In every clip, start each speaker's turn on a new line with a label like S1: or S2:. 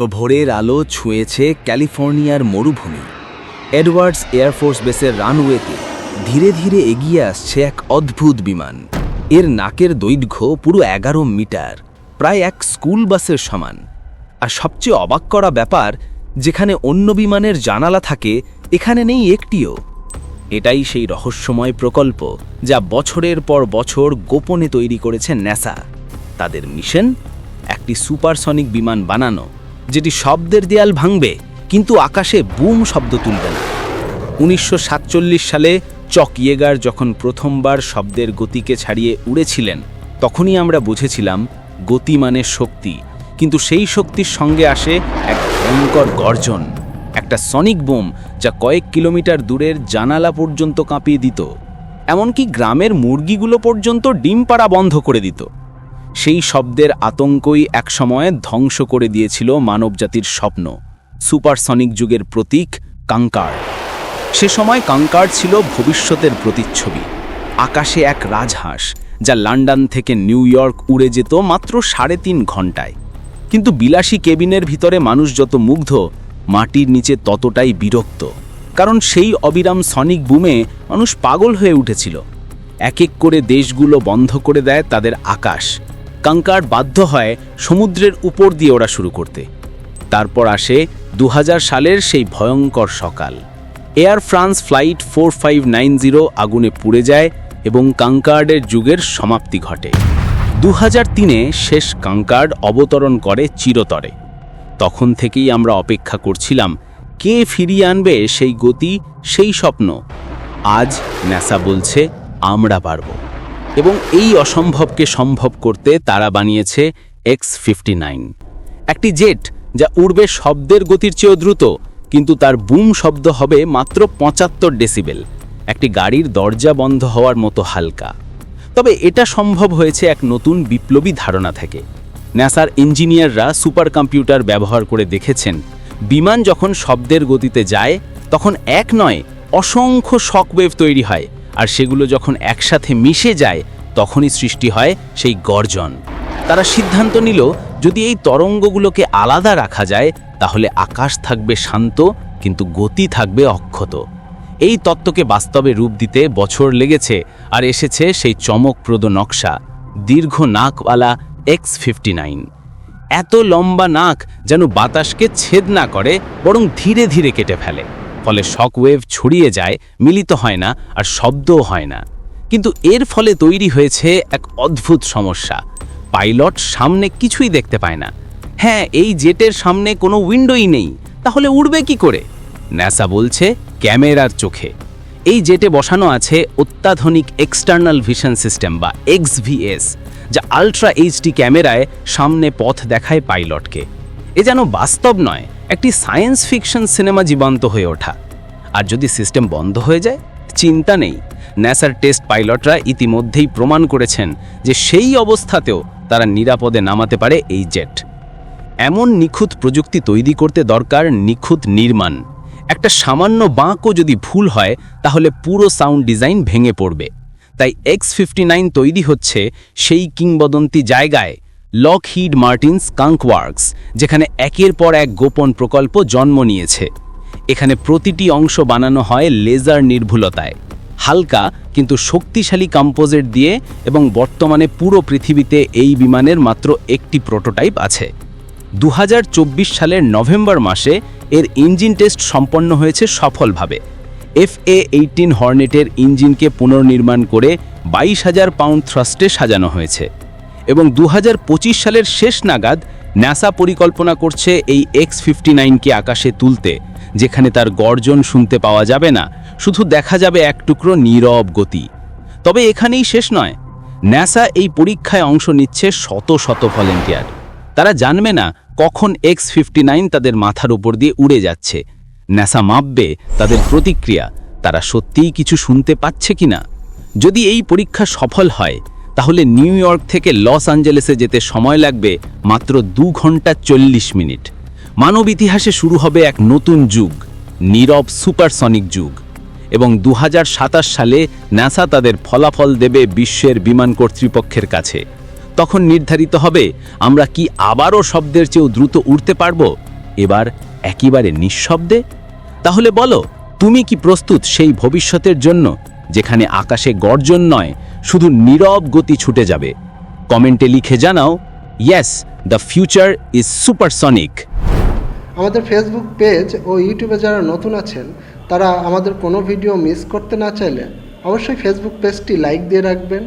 S1: ভোরের আলো ছুঁয়েছে ক্যালিফোর্নিয়ার মরুভূমি। এডওয়ার্ডস এয়ারফোর্স বেসের রানওয়েতে ধীরে ধীরে এগিয়ে আসছে এক অদ্ভুত বিমান। এর নাকের দৈর্ঘ্য পুরো এগারো মিটার, প্রায় এক স্কুল বাসের সমান। আর সবচেয়ে অবাক করা ব্যাপার, যেখানে অন্য বিমানের জানালা থাকে, এখানে নেই একটিও। এটাই সেই রহস্যময় প্রকল্প যা বছরের পর বছর গোপনে তৈরি করেছে ন্যাসা। তাদের মিশন, একটি সুপারসনিক বিমান বানানো যেটি শব্দের দেয়াল ভাঙবে, কিন্তু আকাশে বুম শব্দ তুলবে না। উনিশশো সালে চক ইয়েগার যখন প্রথমবার শব্দের গতিকে ছাড়িয়ে উড়েছিলেন, তখনই আমরা বুঝেছিলাম গতি মানে শক্তি, কিন্তু সেই শক্তির সঙ্গে আসে এক ভয়ঙ্কর গর্জন, একটা সনিক বোম যা কয়েক কিলোমিটার দূরের জানালা পর্যন্ত কাঁপিয়ে দিত, এমনকি গ্রামের মুরগিগুলো পর্যন্ত ডিম পাড়া বন্ধ করে দিত। সেই শব্দের আতঙ্কই একসময় ধ্বংস করে দিয়েছিল মানবজাতির স্বপ্ন। সুপারসনিক যুগের প্রতীক কাঙ্কার। সে সময় কাঙ্কার ছিল ভবিষ্যতের প্রতিচ্ছবি। আকাশে এক রাজহাঁস, যা লন্ডন থেকে নিউ ইয়র্ক উড়ে যেত মাত্র সাড়ে তিন ঘন্টায় কিন্তু বিলাসী কেবিনের ভিতরে মানুষ যত মুগ্ধ, মাটির নিচে ততটাই বিরক্ত। কারণ সেই অবিরাম সনিক বুমে মানুষ পাগল হয়ে উঠেছিল। এক এক করে দেশগুলো বন্ধ করে দেয় তাদের আকাশ। কাঙ্কার বাধ্য হয় সমুদ্রের উপর দিয়ে ওরা শুরু করতে। তারপর আসে দু হাজার সালের সেই ভয়ঙ্কর সকাল। এয়ার ফ্রান্স ফ্লাইট ফোর আগুনে পুড়ে যায় এবং কাঙ্কার্ডের যুগের সমাপ্তি ঘটে। দু তিনে শেষ কাঙ্কার্ড অবতরণ করে চিরতরে। তখন থেকেই আমরা অপেক্ষা করছিলাম, কে ফিরিয়ে আনবে সেই গতি, সেই স্বপ্ন? আজ ন্যাসা বলছে, আমরা পারব। এবং এই অসম্ভবকে সম্ভব করতে তারা বানিয়েছে এক্স ফিফটি একটি জেট যা উড়বে শব্দের গতির চেয়েও দ্রুত, কিন্তু তার বুম শব্দ হবে মাত্র পঁচাত্তর ডেসিবেল। একটি গাড়ির দরজা বন্ধ হওয়ার মতো হালকা। তবে এটা সম্ভব হয়েছে এক নতুন বিপ্লবী ধারণা থেকে। ন্যাসার ইঞ্জিনিয়াররা সুপার কম্পিউটার ব্যবহার করে দেখেছেন, বিমান যখন শব্দের গতিতে যায়, তখন এক নয়, অসংখ্য শকওয়েভ তৈরি হয় আর সেগুলো যখন একসাথে মিশে যায়, তখনই সৃষ্টি হয় সেই গর্জন। তারা সিদ্ধান্ত নিল, যদি এই তরঙ্গগুলোকে আলাদা রাখা যায়, তাহলে আকাশ থাকবে শান্ত, কিন্তু গতি থাকবে অক্ষত। এই তত্ত্বকে বাস্তবে রূপ দিতে বছর লেগেছে, আর এসেছে সেই চমকপ্রদ নকশা, দীর্ঘ নাকওয়ালা এক্স ফিফটি এত লম্বা নাক যেন বাতাসকে ছেদ না করে, বরং ধীরে ধীরে কেটে ফেলে। ফলে শকওয়েভ ছড়িয়ে যায়, মিলিত হয় না আর শব্দও হয় না। কিন্তু এর ফলে তৈরি হয়েছে এক অদ্ভুত সমস্যা। পাইলট সামনে কিছুই দেখতে পায় না। হ্যাঁ এই জেটের সামনে কোনো উইন্ডোই নেই। তাহলে উড়বে কি করে? ন্যাসা বলছে, ক্যামেরার চোখে। এই জেটে বসানো আছে অত্যাধুনিক এক্সটার্নাল ভিশন সিস্টেম বা এক্সভিএস যা আলট্রা এইচডি ক্যামেরায় সামনে পথ দেখায় পাইলটকে। এ যেন বাস্তব নয়। একটি সায়েন্স ফিকশন সিনেমা জীবন্ত হয়ে ওঠা। আর যদি সিস্টেম বন্ধ হয়ে যায়, চিন্তা নেই। ন্যাসার টেস্ট পাইলটরা ইতিমধ্যেই প্রমাণ করেছেন যে সেই অবস্থাতেও তারা নিরাপদে নামাতে পারে এই জেট। এমন নিখুঁত প্রযুক্তি তৈরি করতে দরকার নিখুঁত নির্মাণ। একটা সামান্য বাঁকও যদি ভুল হয়, তাহলে পুরো সাউন্ড ডিজাইন ভেঙে পড়বে। তাই এক্স ফিফটি তৈরি হচ্ছে সেই কিংবদন্তি জায়গায় Lockheed Martin's skunk works যেখানে একের পর এক গোপন প্রকল্প জন্ম নিয়েছে। এখানে প্রতিটি অংশ বানানো হয় লেজার নির্ভুলতায়। হালকা কিন্তু শক্তিশালী কম্পোজিট দিয়ে এবং বর্তমানে পুরো পৃথিবীতে এই বিমানের মাত্র একটি প্রোটোটাইপ আছে। দু হাজার চব্বিশ সালের নভেম্বর মাসে এর ইঞ্জিন টেস্ট সম্পন্ন হয়েছে সফলভাবে। এফ এ এইটিন হর্নেটের ইঞ্জিনকে পুনর্নির্মাণ করে বাইশ হাজার পাউন্ড থ্রাস্টে সাজানো হয়েছে। এবং দু হাজার পঁচিশ সালের শেষ নাগাদ ন্যাসা পরিকল্পনা করছে এই এক্স ফিফটি নাইনকে আকাশে তুলতে, যেখানে তার গর্জন শুনতে পাওয়া যাবে না, শুধু দেখা যাবে এক টুকরো নীরব গতি। তবে এখানেই শেষ নয়, ন্যাসা এই পরীক্ষায় অংশ নিচ্ছে শত শত ভলেন্টিয়ার। তারা জানবে না কখন এক্স ফিফটি তাদের মাথার উপর দিয়ে উড়ে যাচ্ছে। ন্যাসা মাপবে তাদের প্রতিক্রিয়া, তারা সত্যিই কিছু শুনতে পাচ্ছে কিনা। যদি এই পরীক্ষা সফল হয় তাহলে নিউ ইয়র্ক থেকে লস অ্যাঞ্জেলেসে যেতে সময় লাগবে মাত্র দু ঘণ্টা চল্লিশ মিনিট। মানব ইতিহাসে শুরু হবে এক নতুন যুগ, নীরব সুপারসনিক যুগ। এবং দু হাজার সাতাশ সালে ন্যাসা তাদের ফলাফল দেবে বিশ্বের বিমান কর্তৃপক্ষের কাছে। তখন নির্ধারিত হবে, আমরা কি আবারও শব্দের চেয়েও দ্রুত উড়তে পারব? এবার একেবারে নিঃশব্দে? তাহলে বলো, তুমি কি প্রস্তুত সেই ভবিষ্যতের জন্য? যেখানে আকাশে গর্জন নয়, শুধু নীরব গতি ছুটে যাবে। কমেন্টে লিখে জানাও yes the future is supersonic
S2: আমাদের ফেসবুক পেজ ও ইউটিউবে যারা নতুন আছেন, তারা আমাদের কোনো ভিডিও মিস করতে না চাইলে অবশ্যই ফেসবুক পেজটি লাইক দিয়ে রাখবেন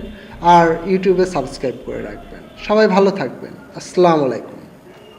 S2: আর ইউটিউবে সাবস্ক্রাইব করে রাখবেন। সবাই ভালো থাকবেন। আসসালামু আলাইকুম।